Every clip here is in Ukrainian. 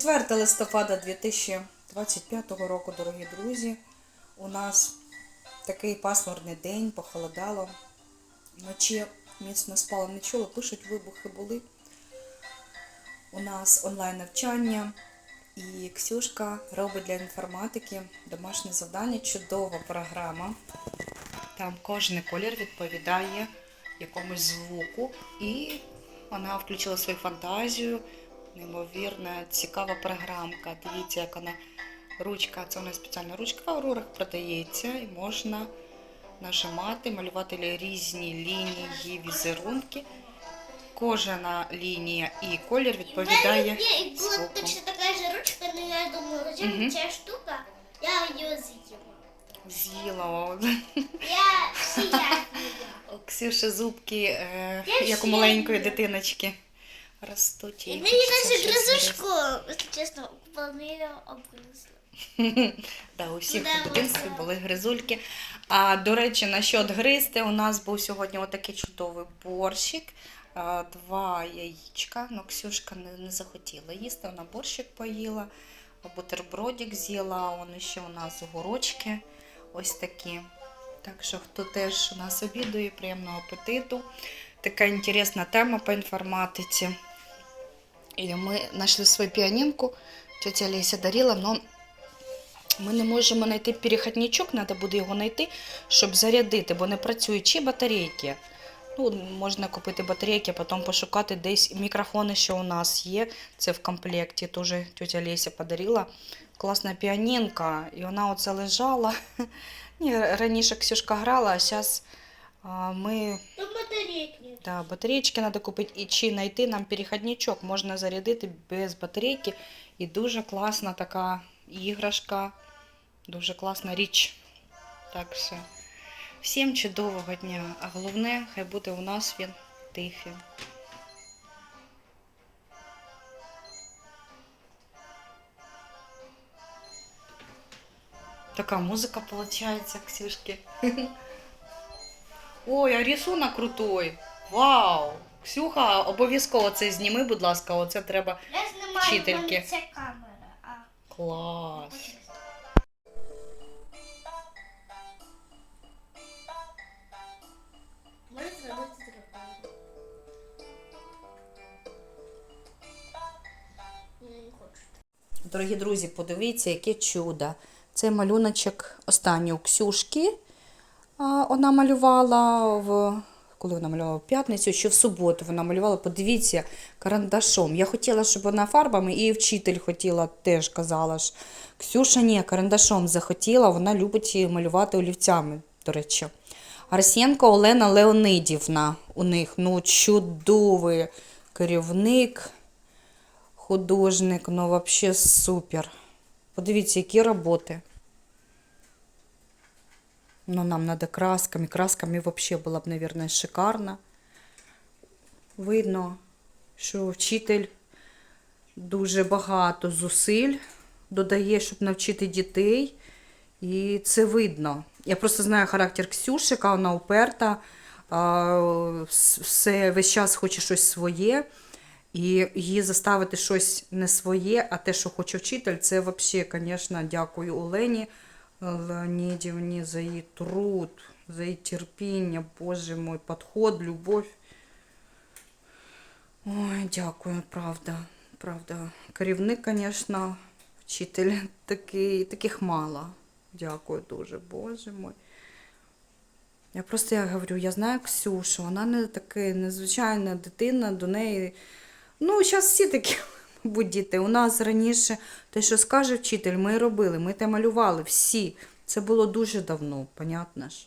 4 листопада 2025 року, дорогі друзі. У нас такий пасмурний день, похолодало. Вночі міцно спала, не чула, пишуть, вибухи були. У нас онлайн навчання. І Ксюшка робить для інформатики домашнє завдання, чудова програма. Там кожен колір відповідає якомусь звуку. І вона включила свою фантазію Неймовірна, цікава програмка. Дивіться, як вона ручка, це у нас спеціальна ручка в Аврорах продається і можна нажимати, малювати різні лінії, візерунки. Кожна лінія і колір відповідає Мне была звуку. точно такая же ручка, но я думаю, зачем Мгм. эта штука? Я ее съела. З'їла. о. Я съела. У Ксюші зубки, е, Я як у ще маленької не- дитиночки, ростуть. И їй мне хочеться даже щось грызушку, если честно, вполне обгрызла. Да, у всіх у дитинстві були гризульки. А до речі, насчет гризти, у нас був сьогодні отакий чудовий борщик, а, два яєчка. Ну, Ксюшка не, не захотіла їсти, вона борщик поїла, бутербродик з'їла, он ще у нас огурочки ось такі. Так що, хто теж у нас обідує, приємного апетиту. Така інтересна тема по інформатиці. І ми знайшли свою піанінку, тетя Леся дарила, але ми не можемо знайти перехідничок, треба буде його знайти, щоб зарядити, бо не працюють чи батарейки. Ну, можна купити батарейки, а потім пошукати десь. Мікрофони, що у нас є, це в комплекті. Теж тетя Леся подарила. Класна піанінка, і вона оце лежала. Ні, раніше Ксюшка грала, а зараз ми. Да, батареечки треба купити і чи знайти нам перехідничок. Можна зарядити без батарейки. І дуже класна така іграшка, дуже класна річ. Так що всім чудового дня. А головне, хай буде у нас він тихий. Така музика получается, Ксюшки. Ой, а рисунок крутой. Вау! Ксюха, обов'язково це зніми, будь ласка, оце треба. Я Вчительки. мене камера. А, Клас. Може зробити дракона. Я не хочу. Дорогі друзі, подивіться, яке чудо. Цей малюночок останній у Ксюшки. А, Вона малювала в. Коли вона малювала в п'ятницю чи в суботу вона малювала, подивіться, карандашом. Я хотіла, щоб вона фарбами, і вчитель хотіла, теж казала ж. Ксюша ні, карандашом захотіла, вона любить малювати олівцями, до речі. Арсенко Олена Леонидівна у них ну, чудовий керівник художник, ну вообще супер. Подивіться, які роботи. Ну, нам надо красками. Красками вообще було б, наверное, шикарно. Видно, що вчитель дуже багато зусиль додає, щоб навчити дітей. І це видно. Я просто знаю характер Ксюши, яка вона уперта, все весь час хоче щось своє. І її заставити щось не своє, а те, що хоче вчитель, це взагалі, звісно, дякую Олені Леонідівні за її труд, за її терпіння, Боже мой, підход, любов. Ой, дякую, правда, правда. Керівник, звісно, вчитель такий, таких мало. Дякую дуже, Боже мой. Я просто я говорю, я знаю Ксюшу, вона не така незвичайна дитина, до неї. Ну, зараз всі такі, мабуть, діти. У нас раніше те, що скаже вчитель, ми робили, ми те малювали всі. Це було дуже давно, понятно ж.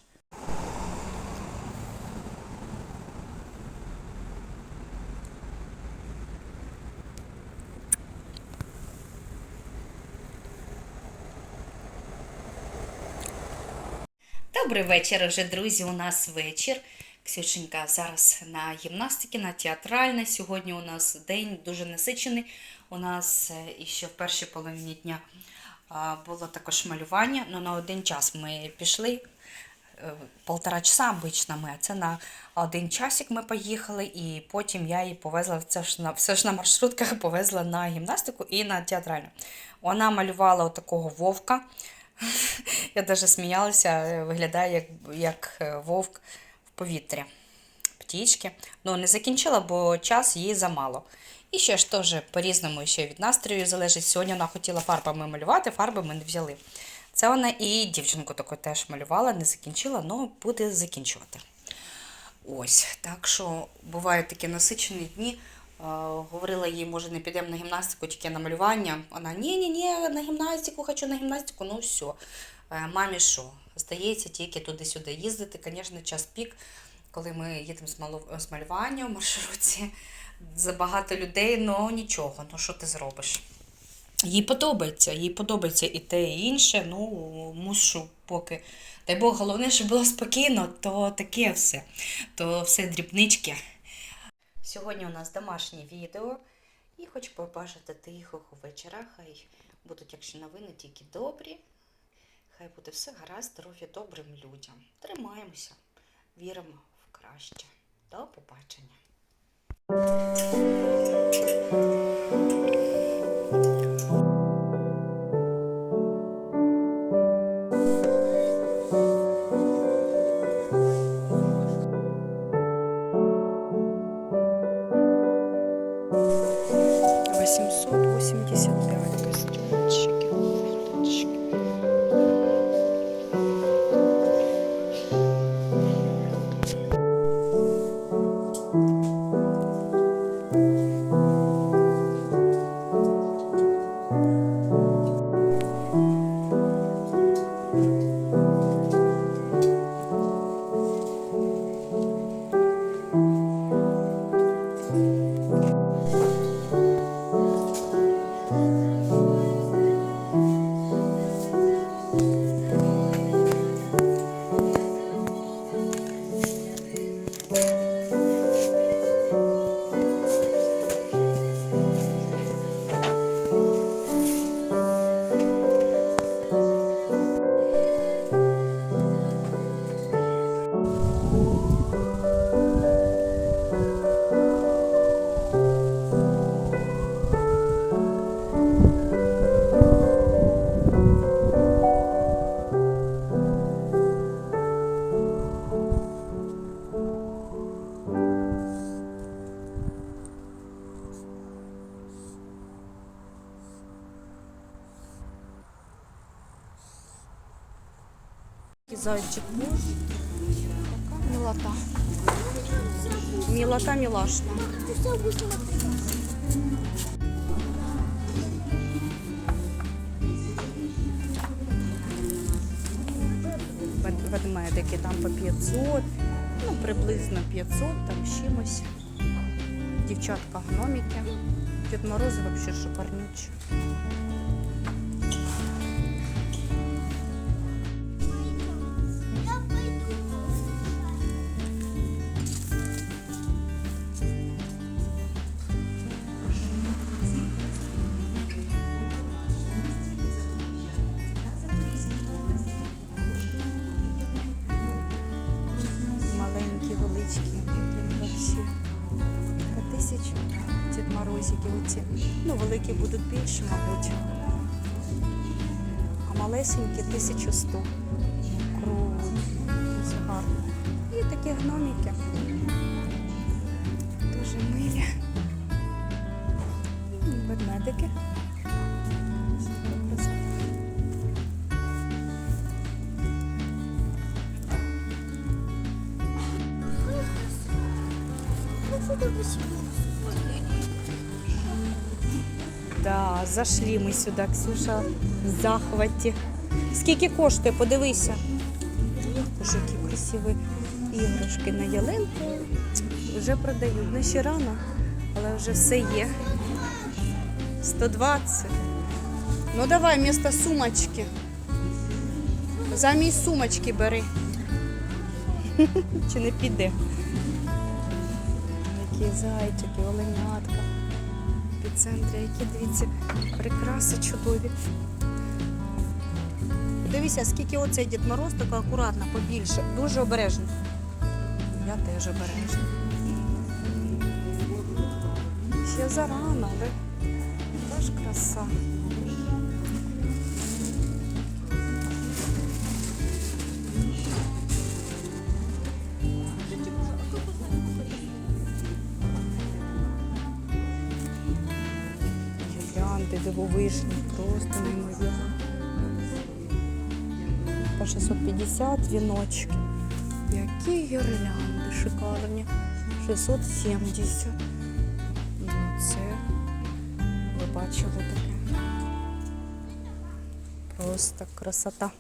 Добрий вечір, вже друзі. У нас вечір. Ксюшенька зараз на гімнастиці, на театральне. Сьогодні у нас день дуже насичений. У нас е, іще в першій половині дня було також малювання. Ну, на один час ми пішли е, полтора часа обично ми, а це на один часик ми поїхали, і потім я її повезла це ж на все ж на маршрутках повезла на гімнастику і на театральну. Вона малювала такого вовка. Я навіть сміялася, е, виглядає як, як вовк в повітрі. Птічки. Ну, не закінчила, бо час їй замало. І ще ж теж по-різному ще від настрою залежить. Сьогодні вона хотіла фарбами малювати, фарби ми не взяли. Це вона і дівчинку таку теж малювала, не закінчила, але буде закінчувати. Ось, так що бувають такі насичені дні. Говорила їй, може, не підемо на гімнастику, тільки на малювання. Вона ні-ні-ні, на гімнастику, хочу на гімнастику, ну все. Е, Мамі що? Здається, тільки туди-сюди їздити. Звісно, час пік, коли ми їдемо з, малювання в маршрутці. Забагато людей, ну нічого, ну що ти зробиш? Їй подобається, їй подобається і те, і інше. Ну, мушу поки. Дай Бог, головне, щоб було спокійно, то таке все. То все дрібнички. Сьогодні у нас домашнє відео. І хочу побажати тихого вечора. Хай будуть, якщо новини, тільки добрі. Хай буде все гаразд, здоров'я добрим людям. Тримаємося, віримо в краще. До побачення. Восемьсот восемьдесят Зайчик. Милота. Милота милашна. Вед- Ведмедики там по 500, ну приблизно 500, там чимось. Дівчатка гноміки. Дід Мороз взагалі шикарнючі. Морозики. Ну, великі будуть більше, мабуть. А малесенькі 1100. Круто. Дуже гарно. І такі гномики. Дуже милі. Ведмедики. Красота. Да, зашли ми сюди, Ксюша, в захваті. Скільки коштує, подивися. Боже, які красиві іграшки на ялинку. Вже продають. Не ще рано, але вже все є. 120. Ну давай, вместо сумочки. Замість сумочки бери. Чи не піде? Які зайчики, оленятка. Епіцентрі, які дивіться, прикраси чудові. Дивіться, скільки оцей Дід Мороз, така акуратна, побільше. Дуже обережно. Я теж обережна. Ще зарано, але теж краса. Дивовижні, просто неймовірно. По 650 віночки. Які гірлянди шикарні. 670. Ну це ви бачили таке. Просто красота.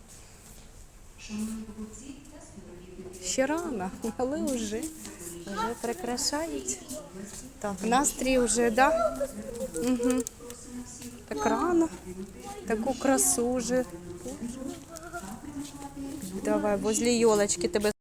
Ще рано, але вже, вже прикрашають. Так, настрій вже, да? Угу. Так рано. Таку красу вже. Давай, возле елочки тебе